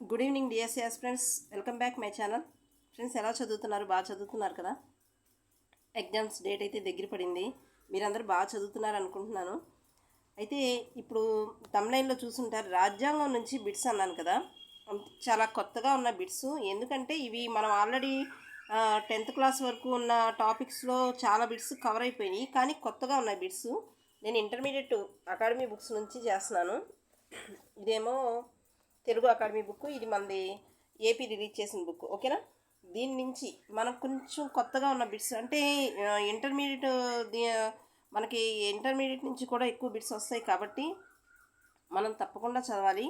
Good evening DSCS friends welcome back my channel friends ఎలా చదువుతున్నారు? బాగా చదువుతున్నారు కదా? ఎగ్జామ్స్ డేట్ అయితే దగ్గర పడింది. మీరందరూ బాగా చదువుతున్నారు అనుకుంటున్నాను. అయితే ఇప్పుడు తమిళైన్లో చూసుంటారు రాజ్యాంగం నుంచి బిట్స్ అన్నాను కదా. చాలా కొత్తగా ఉన్న బిట్స్ ఎందుకంటే ఇవి మనం ఆల్రెడీ టెన్త్ క్లాస్ వరకు ఉన్న టాపిక్స్లో చాలా బిట్స్ కవర్ అయిపోయినాయి. కానీ కొత్తగా ఉన్నాయి బిట్స్ నేను ఇంటర్మీడియట్ అకాడమీ బుక్స్ నుంచి చేస్తున్నాను. ఇదేమో తెలుగు అకాడమీ బుక్ ఇది మనది ఏపీ రిలీజ్ చేసిన బుక్ ఓకేనా? దీని నుంచి మనకు కొంచెం కొత్తగా ఉన్న బిట్స్ అంటే ఇంటర్మీడియట్ మనకి ఇంటర్మీడియట్ నుంచి కూడా ఎక్కువ బిట్స్ వస్తాయి కాబట్టి మనం తప్పకుండా చదవాలి.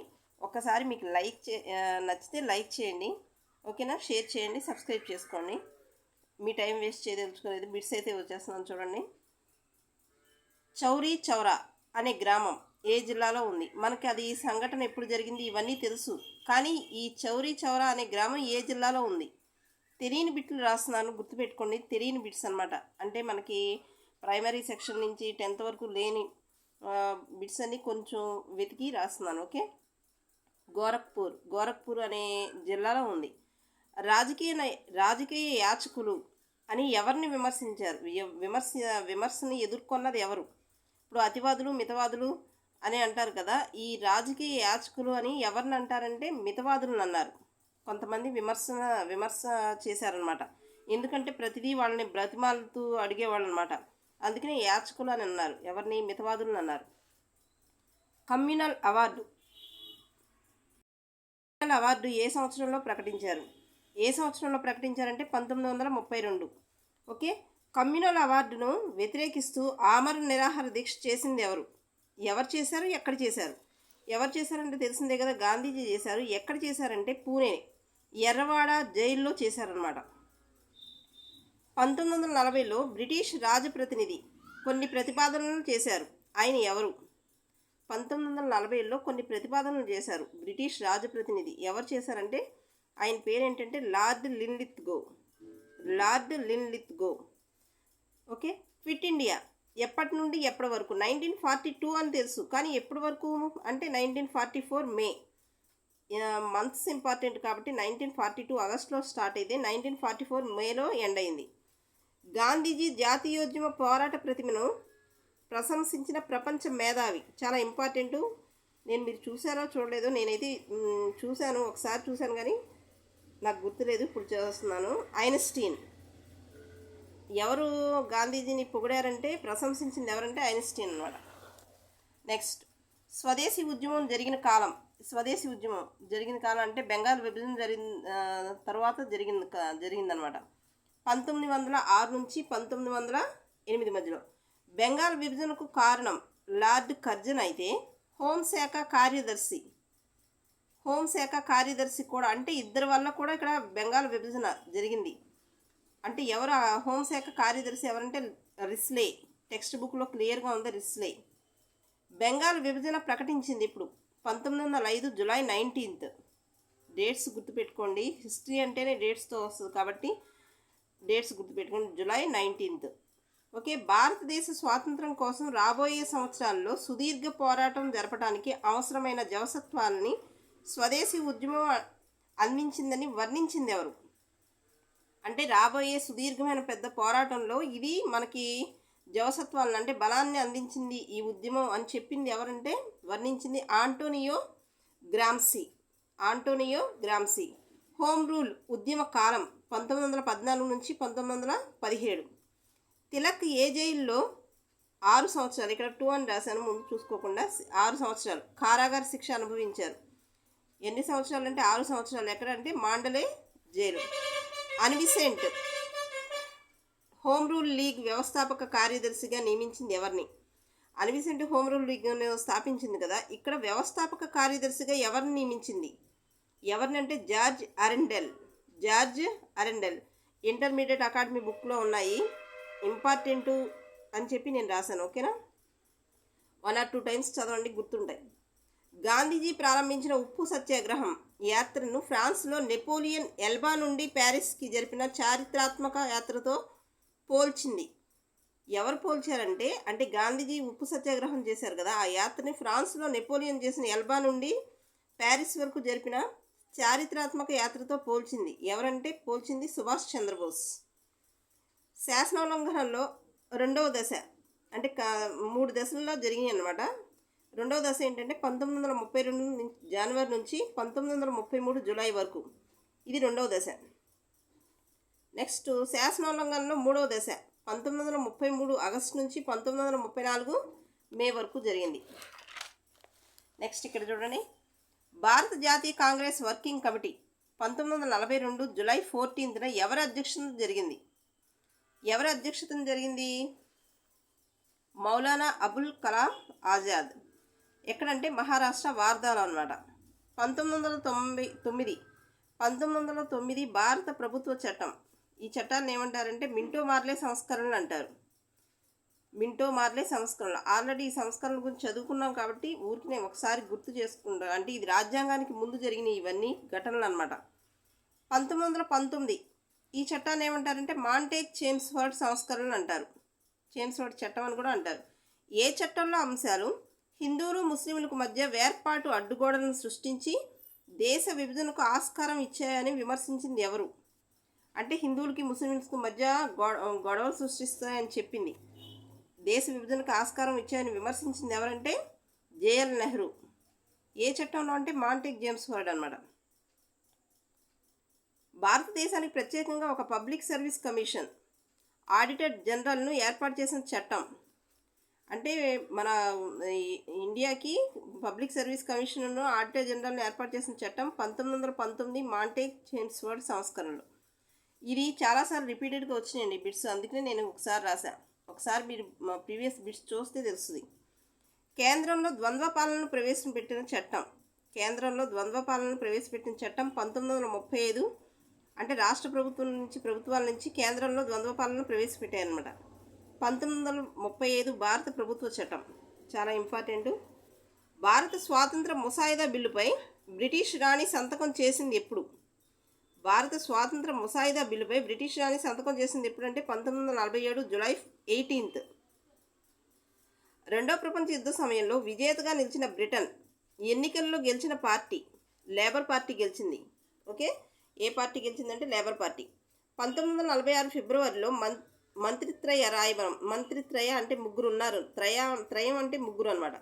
ఒక్కసారి మీకు లైక్ చే నచ్చితే లైక్ చేయండి ఓకేనా? షేర్ చేయండి సబ్స్క్రైబ్ చేసుకోండి. మీ టైం వేస్ట్ చేయదలుచుకోలేదు బిట్స్ అయితే వచ్చేస్తున్నాను చూడండి. చౌరీ చౌరా అనే గ్రామం. ఏ జిల్లాలో ఉంది? మనకి అది ఈ సంఘటన ఎప్పుడు జరిగింది? ఇవన్నీ తెలుసు. కానీ ఈ చౌరీ చౌరా అనే గ్రామం ఏ జిల్లాలో ఉంది? తెలియని బిట్లు రాస్తున్నాను. గుర్తుపెట్టుకోండి తెలియని బిట్స్ అనమాట అంటే మనకి ప్రైమరీ సెక్షన్ నుంచి టెన్త్ వరకు లేని బిట్స్ అన్ని కొంచెం వెతికి రాస్తున్నాను ఓకే? గోరఖ్పూర్ గోరఖ్పూర్ అనే జిల్లాలో ఉంది. రాజకీయ నై- రాజకీయ యాచకులు అని ఎవరిని విమర్శించారు? విమర్శ విమర్శని ఎదుర్కొన్నది ఎవరు? ఇప్పుడు అతివాదులు మితవాదులు అని అంటారు కదా ఈ రాజకీయ యాచకులు అని ఎవరిని అంటారంటే మితవాదులను అన్నారు. కొంతమంది విమర్శన విమర్శ చేశారనమాట ఎందుకంటే ప్రతిదీ వాళ్ళని బ్రతిమాలుతూ అడిగేవాళ్ళు అనమాట అందుకనే యాచకులు అని అన్నారు ఎవరిని మితవాదులను అన్నారు. Communal award. కమ్యూనల్ అవార్డు ఏ సంవత్సరంలో ప్రకటించారు? ఏ సంవత్సరంలో ప్రకటించారంటే పంతొమ్మిది వందల ముప్పై రెండు. ఓకే? కమ్యూనల్ అవార్డును వ్యతిరేకిస్తూ ఆమరణ నిరాహార దీక్ష చేసింది ఎవరు? ఎవరు చేశారు ఎక్కడ చేశారు? ఎవరు చేశారంటే తెలిసిందే కదా గాంధీజీ చేశారు. ఎక్కడ చేశారంటే పూణే ఎర్రవాడ జైల్లో చేశారనమాట పంతొమ్మిది వందల నలభైలో బ్రిటిష్ రాజప్రతినిధి కొన్ని ప్రతిపాదనలు చేశారు. ఆయన ఎవరు? పంతొమ్మిది వందల నలభైలో కొన్ని ప్రతిపాదనలు చేశారు బ్రిటిష్ రాజప్రతినిధి. ఎవరు చేశారంటే ఆయన పేరు ఏంటంటే Lord Linlithgow Lord Linlithgow okay? Quit India. ఎప్పటి నుండి ఎప్పటి వరకు? నైన్టీన్ ఫార్టీ టూ అని తెలుసు. కానీ ఎప్పటి వరకు? అంటే nineteen forty four May months important కాబట్టి నైన్టీన్ ఫార్టీ టూ ఆగస్ట్లో స్టార్ట్ అయితే నైన్టీన్ ఫార్టీ ఫోర్ మేలో ఎండ్ అయింది. గాంధీజీ జాతీయోద్యమ పోరాట ప్రతిమను ప్రశంసించిన ప్రపంచ మేధావి. చాలా ఇంపార్టెంట్ నేను మీరు చూసారో చూడలేదో నేనైతే చూశాను. ఒకసారి చూశాను కానీ నాకు గుర్తులేదు. ఇప్పుడు చేస్తున్నాను ఐన్స్టీన్. ఎవరు గాంధీజీని పొగిడారంటే ప్రశంసించింది ఎవరంటే ఐన్స్టీన్ అనమాట నెక్స్ట్ స్వదేశీ ఉద్యమం జరిగిన కాలం. స్వదేశీ ఉద్యమం జరిగిన కాలం అంటే బెంగాల్ విభజన జరిగిన తర్వాత జరిగింది జరిగిందనమాట పంతొమ్మిది వందల ఆరు నుంచి పంతొమ్మిది వందల ఎనిమిది మధ్యలో. బెంగాల్ విభజనకు కారణం లార్డ్ కర్జన్ అయితే హోంశాఖ కార్యదర్శి హోంశాఖ కార్యదర్శి కూడా అంటే ఇద్దరి వల్ల కూడా ఇక్కడ బెంగాల్ విభజన జరిగింది. అంటే ఎవరు ఆ హోంశాఖ కార్యదర్శి ఎవరంటే రిస్లే. టెక్స్ట్ బుక్లో క్లియర్గా ఉంది రిస్లే. బెంగాల్ విభజన ప్రకటించింది ఇప్పుడు పంతొమ్మిది వందల ఐదు జులై నైన్టీన్త్. డేట్స్ గుర్తుపెట్టుకోండి. హిస్టరీ అంటేనే డేట్స్తో వస్తుంది కాబట్టి డేట్స్ గుర్తుపెట్టుకోండి. July nineteenth. ఓకే భారతదేశ స్వాతంత్రం కోసం రాబోయే సంవత్సరాల్లో సుదీర్ఘ పోరాటం జరపడానికి అవసరమైన జవసత్వాలని స్వదేశీ ఉద్యమం అందించిందని వర్ణించింది ఎవరు? అంటే రాబోయే సుదీర్ఘమైన పెద్ద పోరాటంలో ఇది మనకి జవసత్వాలను అంటే బలాన్ని అందించింది ఈ ఉద్యమం అని చెప్పింది ఎవరంటే వర్ణించింది Antonio Gramsci. Antonio Gramsci. Home rule ఉద్యమ కాలం పంతొమ్మిది వందల పద్నాలుగు నుంచి పంతొమ్మిది వందల పదిహేడు. తిలక్ ఏ జైల్లో ఆరు సంవత్సరాలు ఇక్కడ టూ అని రాశాను ముందు చూసుకోకుండా ఆరు సంవత్సరాలు కారాగార శిక్ష అనుభవించారు. ఎన్ని సంవత్సరాలు అంటే ఆరు సంవత్సరాలు. ఎక్కడంటే Mandalay jail. అన్విసెంట్. Home rule league వ్యవస్థాపక కార్యదర్శిగా నియమించింది ఎవరిని? అన్విసెంట్ హోమ్ రూల్ లీగ్ను స్థాపించింది కదా. ఇక్కడ వ్యవస్థాపక కార్యదర్శిగా ఎవరిని నియమించింది? ఎవరినంటే George Arundale. George Arundale. Intermediate academy బుక్లో ఉన్నాయి. ఇంపార్టెంటు అని చెప్పి నేను రాశాను. ఓకేనా? వన్ ఆర్ టూ టైమ్స్ చదవండి గుర్తుంటాయి. గాంధీజీ ప్రారంభించిన ఉప్పు సత్యాగ్రహం. యాత్రను ఫ్రాన్స్లో నెపోలియన్ ఎల్బా నుండి ప్యారిస్కి జరిపిన చారిత్రాత్మక యాత్రతో పోల్చింది. ఎవరు పోల్చారంటే అంటే గాంధీజీ ఉప్పు సత్యాగ్రహం చేశారు కదా ఆ యాత్రని ఫ్రాన్స్లో నెపోలియన్ చేసిన ఎల్బా నుండి ప్యారిస్ వరకు జరిపిన చారిత్రాత్మక యాత్రతో పోల్చింది. ఎవరంటే పోల్చింది సుభాష్ చంద్రబోస్. శాసనోల్లంఘనలో రెండవ దశ అంటే క మూడు దశల్లో జరిగినాయి అనమాట రెండవ దశ ఏంటంటే పంతొమ్మిది వందల ముప్పై రెండు నుంచి జనవరి నుంచి పంతొమ్మిది వందల ముప్పై మూడు జూలై వరకు. ఇది రెండవ దశ. నెక్స్ట్ శాసనోల్లంఘనలో మూడవ దశ. పంతొమ్మిది వందల ముప్పై మూడు ఆగస్టు నుంచి పంతొమ్మిది వందల ముప్పై నాలుగు మే వరకు జరిగింది. నెక్స్ట్ ఇక్కడ చూడండి. భారత జాతీయ కాంగ్రెస్ వర్కింగ్ కమిటీ పంతొమ్మిది వందల నలభై రెండు జులై ఫోర్టీన్త్న ఎవరి అధ్యక్షత జరిగింది? ఎవరి అధ్యక్షతన జరిగింది? మౌలానా అబుల్ కలాం ఆజాద్. ఎక్కడంటే మహారాష్ట్ర వార్ధాలో అనమాట పంతొమ్మిది వందల తొంభై తొమ్మిది పంతొమ్మిది వందల తొమ్మిది భారత ప్రభుత్వ చట్టం. ఈ చట్టాన్ని ఏమంటారంటే మింటో మార్లే సంస్కరణలు అంటారు. మింటో మార్లే సంస్కరణలు. ఆల్రెడీ ఈ సంస్కరణల గురించి చదువుకున్నాం కాబట్టి ఊరికి నేను ఒకసారి గుర్తు చేసుకుంటాను అంటే ఇది రాజ్యాంగానికి ముందు జరిగిన ఇవన్నీ ఘటనలు అనమాట పంతొమ్మిది వందల పంతొమ్మిది ఈ చట్టాన్ని ఏమంటారంటే మాంటేక్ చేమ్స్ఫర్డ్ సంస్కరణలు అంటారు. చేమ్స్ఫర్డ్ చట్టం అని కూడా అంటారు. ఏ చట్టంలో అంశాలు హిందువులు ముస్లింలకు మధ్య వేర్పాటు అడ్డుగోడలను సృష్టించి దేశ విభజనకు ఆస్కారం ఇచ్చాయని విమర్శించింది ఎవరు? అంటే హిందువులకి ముస్లింలకు మధ్య గొడవలు సృష్టిస్తాయని చెప్పింది. దేశ విభజనకు ఆస్కారం ఇచ్చాయని విమర్శించింది ఎవరంటే జేఎల్ నెహ్రూ. ఏ చట్టంలో అంటే మాంటెక్ జేమ్స్ వర్డ్ అనమాట భారతదేశానికి ప్రత్యేకంగా ఒక పబ్లిక్ సర్వీస్ కమిషన్ ఆడిటర్ జనరల్ను ఏర్పాటు చేసిన చట్టం. అంటే మన ఇండియాకి పబ్లిక్ సర్వీస్ కమిషన్ను ఆడిటర్ జనరల్ని ఏర్పాటు చేసిన చట్టం పంతొమ్మిది వందల పంతొమ్మిది మాంటేక్ జేమ్స్ వర్డ్ సంస్కరణలు. ఇది చాలాసార్లు రిపీటెడ్గా వచ్చినాయండి బిట్స్. అందుకనే నేను ఒకసారి రాశా. ఒకసారి మీరు మా ప్రీవియస్ బిట్స్ చూస్తే తెలుస్తుంది. కేంద్రంలో ద్వంద్వ పాలనను ప్రవేశపెట్టిన చట్టం. కేంద్రంలో ద్వంద్వ పాలనను ప్రవేశపెట్టిన చట్టం పంతొమ్మిది వందల ముప్పై ఐదు. అంటే రాష్ట్ర ప్రభుత్వం నుంచి ప్రభుత్వాల నుంచి కేంద్రంలో ద్వంద్వ ప్రవేశపెట్టాయి ప్రవేశపెట్టాయన్నమాట పంతొమ్మిది వందల ముప్పై ఐదు భారత ప్రభుత్వ చట్టం. చాలా ఇంపార్టెంట్. భారత స్వాతంత్ర ముసాయిదా బిల్లుపై బ్రిటిష్ రాణి సంతకం చేసింది ఎప్పుడు? భారత స్వాతంత్ర ముసాయిదా బిల్లుపై బ్రిటిష్ రాణి సంతకం చేసింది ఎప్పుడంటే పంతొమ్మిది వందల నలభై ఏడు జులై ఎయిటీన్త్. రెండో ప్రపంచ యుద్ధ సమయంలో విజేతగా నిలిచిన బ్రిటన్ ఎన్నికల్లో గెలిచిన పార్టీ లేబర్ పార్టీ గెలిచింది. ఓకే? ఏ పార్టీ గెలిచిందంటే లేబర్ పార్టీ. పంతొమ్మిది వందల నలభై ఆరు ఫిబ్రవరిలో మంత్ మంత్రిత్రయ రాయబారం మంత్రిత్రయ అంటే ముగ్గురు ఉన్నారు త్రయ త్రయం అంటే ముగ్గురు అనమాట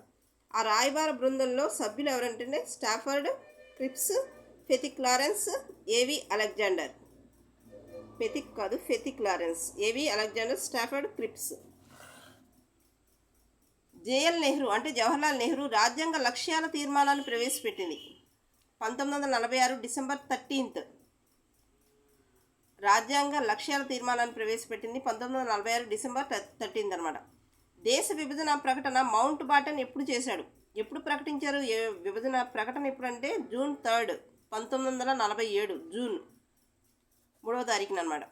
ఆ రాయబార బృందంలో సభ్యులు ఎవరంటే Stafford Cripps Pethick Lawrence A V Alexander. Pethick కాదు Pethick Lawrence. A V Alexander Stafford Cripps. J L Nehru అంటే జవహర్లాల్ నెహ్రూ రాజ్యాంగ లక్ష్యాల తీర్మానాన్ని ప్రవేశపెట్టింది. పంతొమ్మిది వందల నలభై ఆరు డిసెంబర్ థర్టీన్త్. రాజ్యాంగ లక్ష్యాల తీర్మానాన్ని ప్రవేశపెట్టింది పంతొమ్మిది వందల నలభై ఆరు డిసెంబర్ థర్టీన్త్ అనమాట దేశ విభజన ప్రకటన మౌంట్ బాటన్ ఎప్పుడు చేశాడు? ఎప్పుడు ప్రకటించారు? విభజన ప్రకటన ఎప్పుడంటే జూన్ థర్డ్ పంతొమ్మిది వందల నలభై ఏడు జూన్ మూడవ తారీఖున అనమాట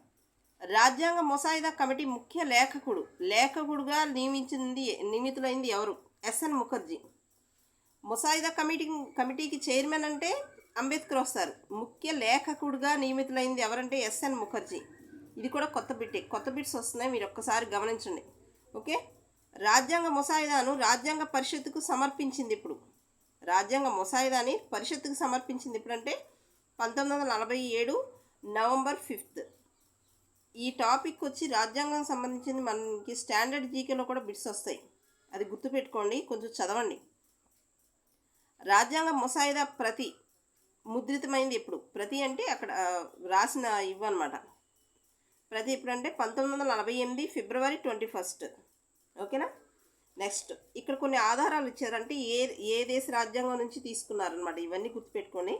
రాజ్యాంగ ముసాయిదా కమిటీ ముఖ్య లేఖకుడు లేఖకుడుగా నియమించింది నియమితులైంది ఎవరు? S N Mukherjee. ముసాయిదా కమిటీ కమిటీకి చైర్మన్ అంటే అంబేద్కర్ వస్తారు. ముఖ్య లేఖకుడుగా నియమితులైంది ఎవరంటే ఎస్ఎన్ ముఖర్జీ. ఇది కూడా కొత్త బిట్టే. కొత్త బిట్స్ వస్తున్నాయి మీరు ఒక్కసారి గమనించండి. ఓకే? రాజ్యాంగ ముసాయిదాను రాజ్యాంగ పరిషత్తుకు సమర్పించింది ఇప్పుడు. రాజ్యాంగ ముసాయిదాని పరిషత్తుకు సమర్పించింది ఇప్పుడంటే పంతొమ్మిది వందల నలభై ఏడు నవంబర్ ఫిఫ్త్. ఈ టాపిక్ వచ్చి రాజ్యాంగం సంబంధించింది మనకి స్టాండర్డ్ జీకేలో కూడా బిట్స్ వస్తాయి. అది గుర్తుపెట్టుకోండి కొంచెం చదవండి. రాజ్యాంగ ముసాయిదా ప్రతి ముద్రితమైంది ఎప్పుడు? ప్రతి అంటే అక్కడ రాసిన ఇవ్వనమాట. ప్రతి ఎప్పుడంటే పంతొమ్మిది వందల నలభై ఎనిమిది ఫిబ్రవరి ట్వంటీ ఫస్ట్. ఓకేనా? నెక్స్ట్. ఇక్కడ కొన్ని ఆధారాలు ఇచ్చారంటే ఏ ఏ దేశ రాజ్యాంగం నుంచి తీసుకున్నారనమాట ఇవన్నీ గుర్తుపెట్టుకొని.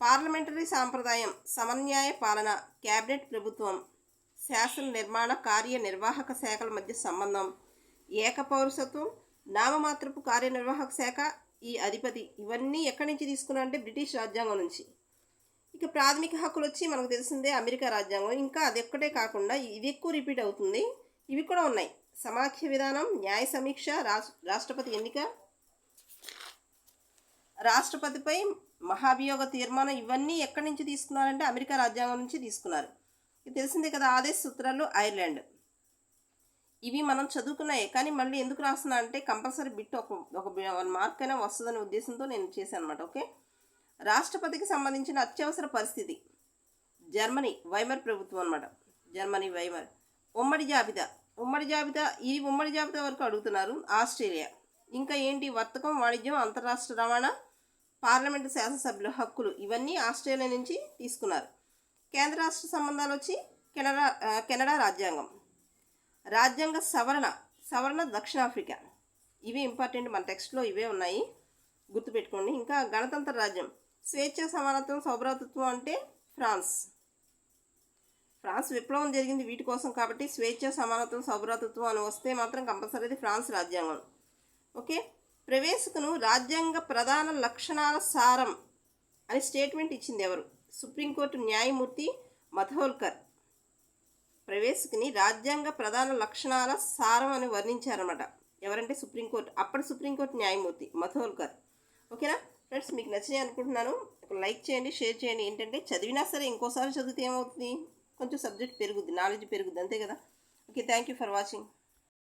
పార్లమెంటరీ సాంప్రదాయం సమన్యాయ పాలన క్యాబినెట్ ప్రభుత్వం శాసన నిర్మాణ కార్యనిర్వాహక శాఖల మధ్య సంబంధం ఏకపౌరసత్వం నామమాత్రపు కార్యనిర్వాహక శాఖ ఈ అధిపతి. ఇవన్నీ ఎక్కడి నుంచి తీసుకున్నారంటే బ్రిటిష్ రాజ్యాంగం నుంచి. ఇక ప్రాథమిక హక్కులు వచ్చి మనకు తెలిసిందే అమెరికా రాజ్యాంగం. ఇంకా అది ఒక్కటే కాకుండా ఇది ఎక్కువ రిపీట్ అవుతుంది. ఇవి కూడా ఉన్నాయి. సమాఖ్య విధానం న్యాయ సమీక్ష రాష్ట్రపతి ఎన్నిక రాష్ట్రపతిపై మహాభియోగ తీర్మానం ఇవన్నీ ఎక్కడి నుంచి తీసుకున్నారంటే అమెరికా రాజ్యాంగం నుంచి తీసుకున్నారు. ఇది తెలిసిందే కదా ఆదేశ సూత్రాలు ఐర్లాండ్. ఇవి మనం చదువుకున్నాయి. కానీ మళ్ళీ ఎందుకు రాస్తున్నా అంటే కంపల్సరీ బిట్ ఒక ఒక వన్ మార్క్ అయినా వస్తుందనే ఉద్దేశంతో నేను చేశాను అనమాట ఓకే? రాష్ట్రపతికి సంబంధించిన అత్యవసర పరిస్థితి. జర్మనీ వైమర్ ప్రభుత్వం అన్నమాట. Germany Weimar. ఉమ్మడి జాబితా. ఉమ్మడి జాబితా ఈ ఉమ్మడి జాబితా వరకు అడుగుతున్నారు ఆస్ట్రేలియా. ఇంకా ఏంటి వర్తకం వాణిజ్యం అంతరాష్ట్ర రవాణా పార్లమెంటు శాసనసభ్యుల హక్కులు ఇవన్నీ ఆస్ట్రేలియా నుంచి తీసుకున్నారు. కేంద్ర రాష్ట్ర సంబంధాలు వచ్చి కెనడా కెనడా రాజ్యాంగం. రాజ్యాంగ సవరణ సవరణ దక్షిణాఫ్రికా. ఇవే ఇంపార్టెంట్ మన టెక్స్ట్లో ఇవే ఉన్నాయి. గుర్తుపెట్టుకోండి. ఇంకా గణతంత్ర రాజ్యం. స్వేచ్ఛ సమానత్వం సౌభ్రాతత్వం అంటే ఫ్రాన్స్. ఫ్రాన్స్ విప్లవం జరిగింది వీటి కోసం కాబట్టి స్వేచ్ఛ సమానత్వం సౌభ్రాతత్వం అని వస్తే మాత్రం కంపల్సరీ అది ఫ్రాన్స్ రాజ్యాంగం. ఓకే? ప్రవేశకును రాజ్యాంగ ప్రధాన లక్షణాల సారం అని స్టేట్మెంట్ ఇచ్చింది ఎవరు? సుప్రీంకోర్టు న్యాయమూర్తి మధోల్కర్ ప్రవేశకుని రాజ్యాంగ ప్రధాన లక్షణాల సారం అని వర్ణించారన్నమాట. ఎవరంటే సుప్రీంకోర్టు అప్పటి సుప్రీంకోర్టు న్యాయమూర్తి మథోల్కర్ ఓకేనా? ఫ్రెండ్స్ మీకు నచ్చినాయి అనుకుంటున్నాను. లైక్ చేయండి షేర్ చేయండి. ఏంటంటే చదివినా సరే ఇంకోసారి చదివితే ఏమవుతుంది? కొంచెం సబ్జెక్ట్ పెరుగుద్ది నాలెడ్జ్ పెరుగుద్ది అంతే కదా? Okay thank you for watching.